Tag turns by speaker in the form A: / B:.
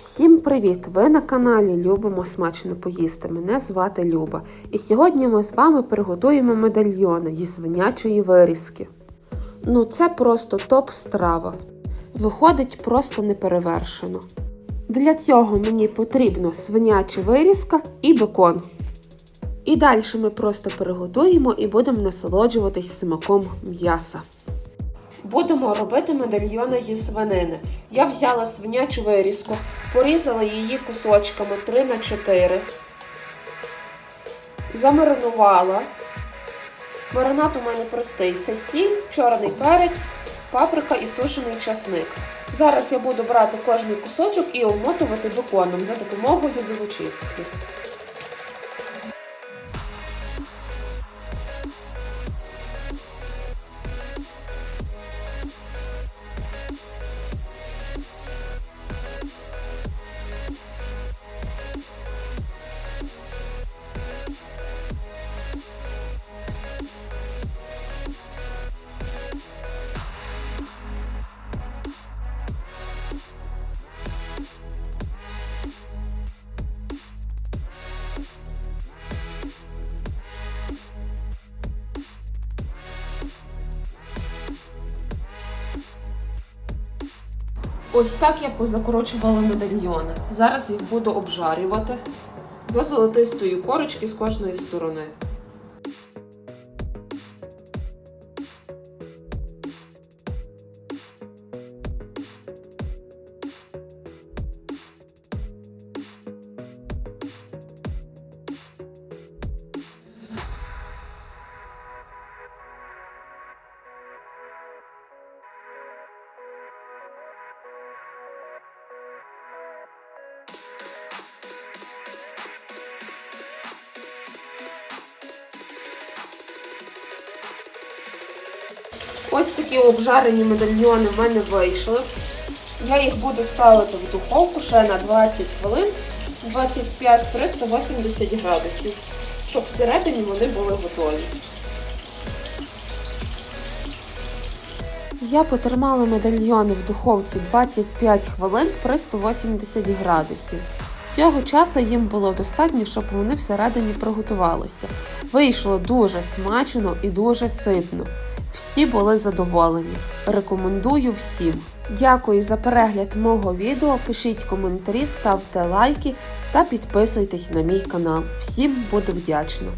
A: Всім привіт! Ви на каналі Любимо смачно поїсти. Мене звати Люба. І сьогодні ми з вами приготуємо медальйони зі свинячої вирізки. Ну, це просто топ-страва. Виходить просто неперевершено. Для цього мені потрібно свиняча вирізка і бекон. І далі ми просто приготуємо і будемо насолоджуватись смаком м'яса. Будемо робити медальйони зі свинини. Я взяла свинячу вирізку, порізала її кусочками 3 на 4 замаринувала. Маринад у мене простий. Це сіль, чорний перець, паприка і сушений часник. Зараз я буду брати кожний кусочок і обмотувати беконом за допомогою зубочистки. Ось так я позакорочувала медальйони. Зараз їх буду обжарювати до золотистої корочки з кожної сторони. Ось такі обжарені медальйони в мене вийшли. Я їх буду ставити в духовку ще на 20 хвилин, 25-380 градусів, щоб всередині вони були готові. Я потримала медальйони в духовці 25 хвилин при 180 градусів. Цього часу їм було достатньо, щоб вони всередині приготувалися. Вийшло дуже смачно і дуже ситно. Всі були задоволені. Рекомендую всім. Дякую за перегляд мого відео. Пишіть коментарі, ставте лайки та підписуйтесь на мій канал. Всім буду вдячна!